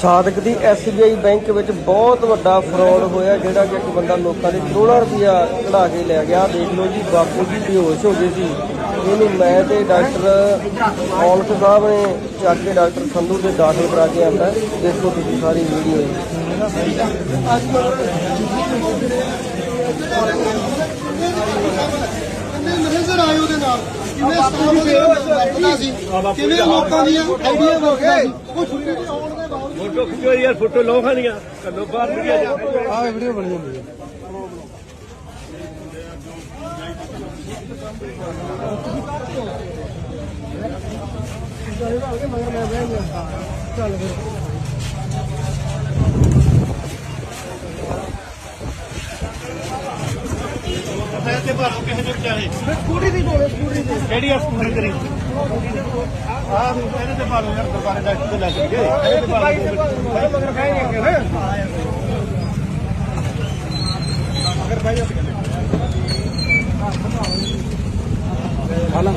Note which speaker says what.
Speaker 1: ਸਾਦਕ ਦੀ SBI bank ਵਿੱਚ ਬਹੁਤ ਵੱਡਾ ਫਰਾਡ ਹੋਇਆ, ਜਿਹੜਾ ਕਿ ਇੱਕ ਬੰਦਾ ਲੋਕਾਂ ਦੇ ਕਰੋੜਾਂ ਰੁਪਇਆ ਕਢਾ ਕੇ ਲੈ ਗਿਆ। ਦੇਖ ਲਓ ਜੀ, ਬਾਪੂ ਜੀ ਬੇਹੋਸ਼ ਹੋ ਗਏ ਸੀ। ਇਹਨੂੰ ਮੈਂ ਤੇ ਡਾਕਟਰ ਔਲਖ ਸਾਹਿਬ ਨੇ ਚੱਕ ਕੇ ਡਾਕਟਰ ਸੰਧੂ ਦੇ ਦਾਖਲ ਕਰਾ ਕੇ ਆਂਦਾ। ਦੇਖੋ ਤੁਸੀਂ ਸਾਰੀ ਵੀਡੀਓ
Speaker 2: ਕਿੰਨੇ ਨਾਲ ਕਿੰਨੇ ਸਟਾਫ ਦੇ ਵਰਤਦਾ ਸੀ? ਕਿਵੇਂ ਲੋਕਾਂ ਦੀਆਂ ਆਈਡੀਆ ਵਰਤਦਾ ਸੀ ਉਹ ਛੁੱਟੀ ਦੇ ਆਉਣ ਦੇ ਬਾਵਜੂਦ
Speaker 3: ਫੋਟੋ ਖਿਚੋ ਯਾਰ ਫੋਟੋ ਲਓ ਖਾਣੀਆਂ ਕੱਲੋ ਬਾਹਰ ਵੀਡੀਓ ਜਾ
Speaker 2: ਆਹ ਵੀਡੀਓ ਬਣੀ ਜਾਂਦੀ ਹੈ
Speaker 3: ਪੈਸੇ ਤੇ ਭਾਰੋ ਕਿਸੇ ਦੇ ਵਿਚਾਰੇ
Speaker 2: ਸਕੂਟੀ ਦੀ ਬੋਲੇ ਸਕੂਟੀ ਦੀ।
Speaker 3: ਕਿਹੜੀ ਆ ਸਕੂਲ ਕਰੀ ਆ ਇਹਦੇ ਤੇ ਭਾਰੋ ਯਾਰ ਦੁਕਾਨੇ ਦਾ ਤੇ ਲੈ ਕੇ ਇਹਦੇ ਤੇ ਭਾਰੋ
Speaker 2: ਮਗਰ ਖਾਏਗੇ ਨਾ
Speaker 1: ਹਾਲਾ